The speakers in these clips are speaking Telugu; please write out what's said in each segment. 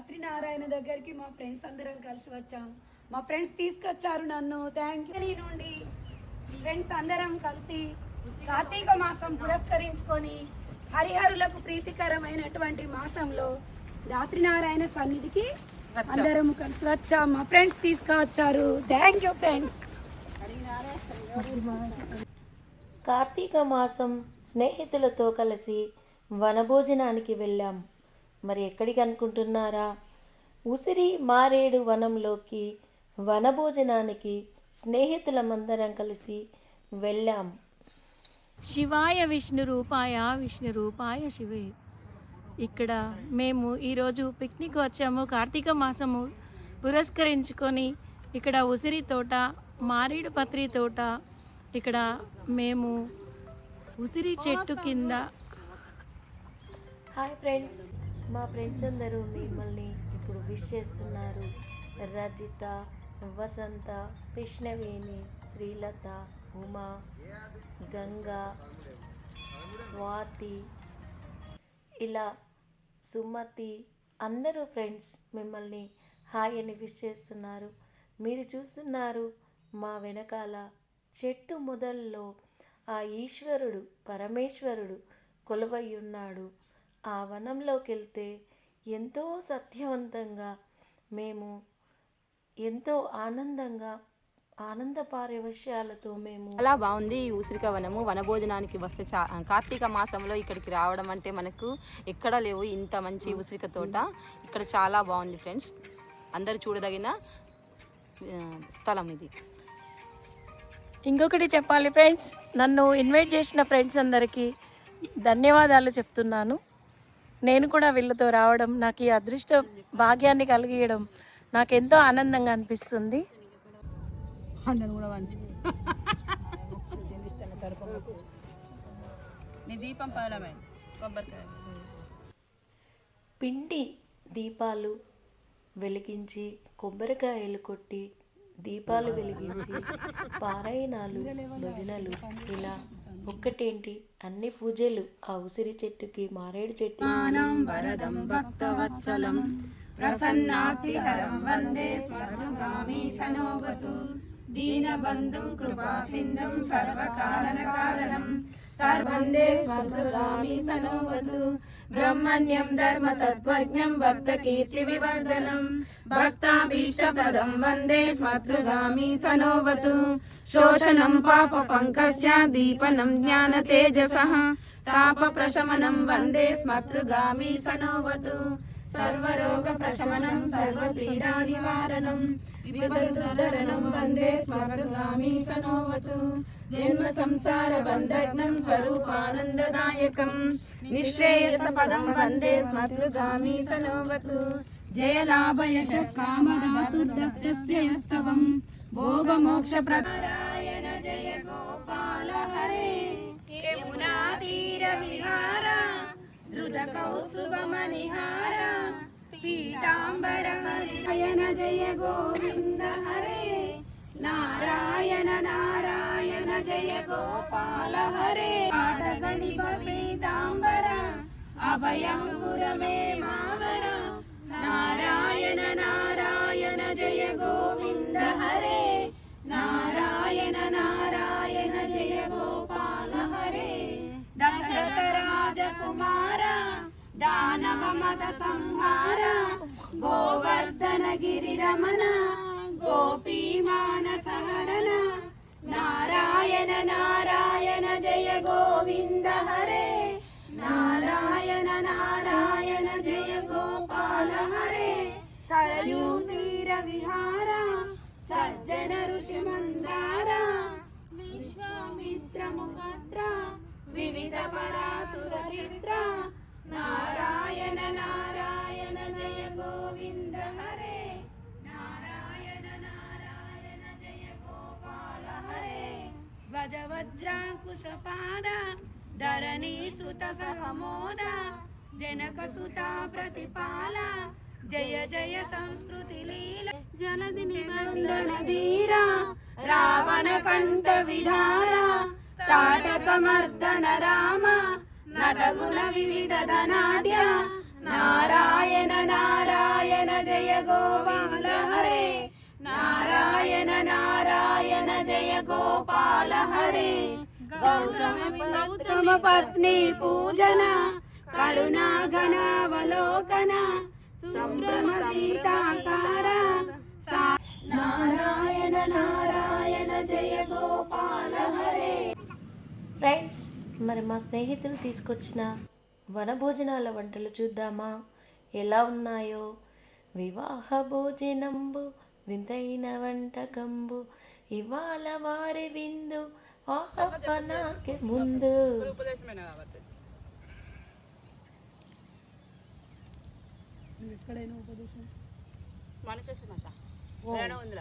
రాత్రి నారాయణ దగ్గరికి మా ఫ్రెండ్స్ అందరం కలిసి వచ్చాం. మా ఫ్రెండ్స్ తీసుకొచ్చారు నన్ను. థ్యాంక్ యూ నుండి ఫ్రెండ్స్ అందరం కలిసి కార్తీక మాసం పురస్కరించుకొని హరిహరులకు ప్రీతికరమైనటువంటి మాసంలో రాత్రి నారాయణ సన్నిధికి అందరం కలిసి వచ్చాం. మా ఫ్రెండ్స్ తీసుకువచ్చారు థ్యాంక్ యూ ఫ్రెండ్స్ కార్తీక మాసం స్నేహితులతో కలిసి వనభోజనానికి వెళ్ళాం. మరి ఎక్కడికి అనుకుంటున్నారా? ఉసిరి మారేడు వనంలోకి వనభోజనానికి స్నేహితులమందరం కలిసి వెళ్ళాం. శివాయ విష్ణు రూపాయ విష్ణు రూపాయ శివే. ఇక్కడ మేము ఈరోజు పిక్నిక్ వచ్చాము. కార్తీక మాసము పురస్కరించుకొని ఇక్కడ ఉసిరి తోట మారేడు పత్రి తోట ఇక్కడ మేము ఉసిరి చెట్టు కింద హాయ్ ఫ్రెండ్స్. మా ఫ్రెండ్స్ అందరూ మిమ్మల్ని ఇప్పుడు విష్ చేస్తున్నారు. రజిత వసంత కృష్ణవేణి శ్రీలత ఉమా గంగా స్వాతి ఇలా సుమతి అందరూ ఫ్రెండ్స్ మిమ్మల్ని హాయ్ అని విష్ చేస్తున్నారు. మీరు చూస్తున్నారు మా వెనకాల చెట్టు మొదల్లో ఆ ఈశ్వరుడు పరమేశ్వరుడు కొలువై ఉన్నాడు. ఆ వనంలోకి వెళ్తే ఎంతో సత్యవంతంగా మేము ఎంతో ఆనందంగా ఆనంద పారవశ్యాలతో మేము చాలా బాగుంది ఈ ఉసిరిక వనము. వనభోజనానికి వస్తే చా కార్తీక మాసంలో ఇక్కడికి రావడం అంటే మనకు ఎక్కడ లేవు ఇంత మంచి ఉసిరిక తోట. ఇక్కడ చాలా బాగుంది ఫ్రెండ్స్. అందరూ చూడదగిన స్థలం ఇది. ఇంకొకటి చెప్పాలి ఫ్రెండ్స్. నన్ను ఇన్వైట్ చేసిన ఫ్రెండ్స్ అందరికీ ధన్యవాదాలు చెప్తున్నాను. నేను కూడా వీళ్ళతో రావడం నాకు ఈ అదృష్ట భాగ్యాన్ని కలిగియడం నాకు ఎంతో ఆనందంగా అనిపిస్తుంది. అన్నను కూడా వంచు. నీ దీపం పాలమే కొబ్బరికాయ. పిండి దీపాలు వెలిగించి కొబ్బరికాయలు కొట్టి దీపాలు వెలిగించి పారాయణాలు భజనలు ఇలా ఒక్కటేంటి? అన్ని పూజలు. ఆ ఉసిరి చెట్టుకి మారేడు చెట్టు వరదం భక్తవత్సలం ప్రసన్నాతిహరం వందే స్వర్గామి సనోవతు దీనబంధుం కృపా సర్వకారణ కారణం సర్వందే స్వర్గామి సనోవతు. బ్రహ్మణ్యం ధర్మ తత్వజ్ఞం భక్త కీర్తి వివర్ధనం. భక్తాభీష్టప్రదం వందే స్వర్గామి సనోవతు. శోషణం పాప పంకస్య దీపనం జ్ఞాన తేజస. తాప ప్రశమనం వందే స్మర్తృగామి సనోవతు. సర్వరోగ ప్రశమనం సర్వపీడా నివారణం. విపదుద్ధరణం వందే స్మర్తృగామి సనోవతు. జన్మ సంసార బంధగ్నం స్వరూపానందదాయకం నిశ్రేయస పదం వందే స్మర్తృగామి సనోవతు జయలాభయశ కామధాతుర్దత్తస్య యస్తవం భోగమోక్ష నారాయణ జయ గోపాల హరే యమునా తీర విహార ధృత కౌస్తుభ మణిహార పీతాంబర హరినయన జయ గోవింద హరే నారాయణ నారాయణ జయ గోపాల హరే. ఆటగని పీతాంబర అభయంగురమే మావర. నారాయణ నారాయణ జయ గోవింద హరే. నారాయణ నారాయణ జయ గోపాల హరే. దశరథ రాజకుమార దానవ మత సంహార. గోవర్ధన గిరి రమణ గోపీ మానస హరణ నారాయణ నారాయణ జయ గోవింద హరే నారాయణ నారాయణ జయ గోపాల హరే సరయూ వజ వజ్రాంకుశ పాద ధరణి సుత సహమోద జనక సుత ప్రతిపాల జయ జయ సంస్కృతి లీల జలది నిబంధన ధీర రావణ కంఠ విధార తాటక మర్దన రామ నటగుణ వివిధ ధనాద్య నారాయణ నారాయణ జయ గోపాల హరే నారాయణ నారాయణ జయ గోపాల హరే గౌతమ పత్ని పూజన కరుణా ఘనావలోకన సంభ్రమ సీతాకార నారాయణ నారాయణ జయ గోపాల హరే ఫ్రెండ్స్ మరి మా స్నేహితులు తీసుకొచ్చిన వనభోజనాల వంటలు చూద్దామా? ఎలా ఉన్నాయో? వివాహ భోజనంబు వింతైన వంటకంబు ఇవాళ వారి విందు ఆహ్వానాకి ముందు. ఎక్కడైనా ఉపదేశం?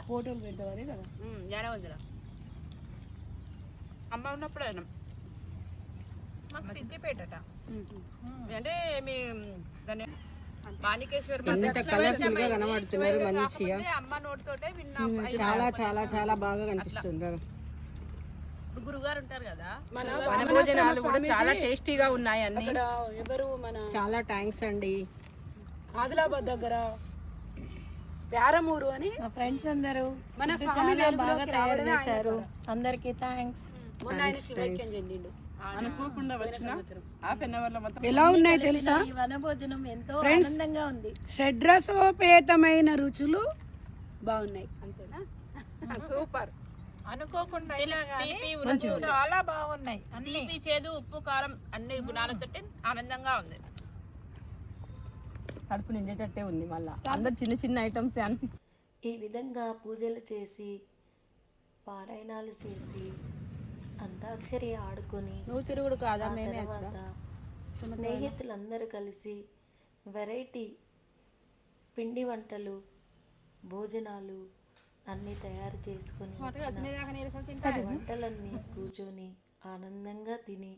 ఫోటోలు పెట్టేవారే కదా? అమ్మ ఉన్నప్పుడు అయినా మాకు సిద్దిపేటట. అంటే మీ దాన్ని colourful గా కనబడుతున్నారు మంచిగా. అమ్మ నోటితోటే విన్నాం చాలా చాలా చాలా బాగా కనిపిస్తున్నారు గురుగారు ఉంటారు కదా? భోజనాలు కూడా చాలా టేస్టీగా ఉన్నాయి అన్ని. ఎవరు మన చాలా థ్యాంక్స్ అండి. ఆదిలాబాద్ దగ్గర ప్యారమూరు అని మా ఫ్రెండ్స్ అందరూ మన బాగా తయారు చేశారు. అందరికీ థ్యాంక్స్ మొన్న ఆయన శివైక్యం చెందిండు. అనుకోకుండా వచ్చిన హాఫ్ అన్ అవర్లో మొత్తం ఎలా ఉన్నాయి తెలుసా? ఈ వనభోజనం ఎంతో ఆనందంగా ఉంది. షడ్రసోపేతమైన రుచులు బాగున్నాయి. అంతేనా? సూపర్. అనుకోకుండా చాలా బాగున్నాయి తీపి చేదు ఉప్పు కారం అన్ని గుణాలతో ఆనందంగా ఉంది. కడుపు నిండేటట్టే ఉంది మళ్ళా. అందరు చిన్న చిన్న ఐటమ్స్ అన్ని ఈ విధంగా పూజలు చేసి పారాయణాలు చేసి అంతాక్షరి ఆడుకొని నువ్వు తిరుగుడు కాదా ఆ మేమే తర్వాత స్నేహితులందరూ కలిసి వెరైటీ పిండి వంటలు భోజనాలు అన్నీ తయారు చేసుకొని వంటలన్నీ కూర్చొని ఆనందంగా తిని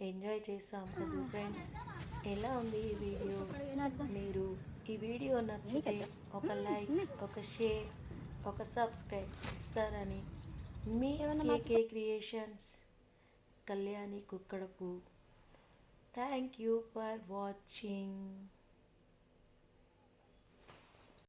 ఎంజాయ్ చేసాం కదా ఫ్రెండ్స్. ఎలా ఉంది ఈ వీడియో? మీరు ఈ వీడియో నచ్చితే ఒక లైక్ ఒక షేర్ ఒక సబ్స్క్రైబ్ ఇస్తారని మీ KK creations Kalyani Kukkadapu. Thank you for watching.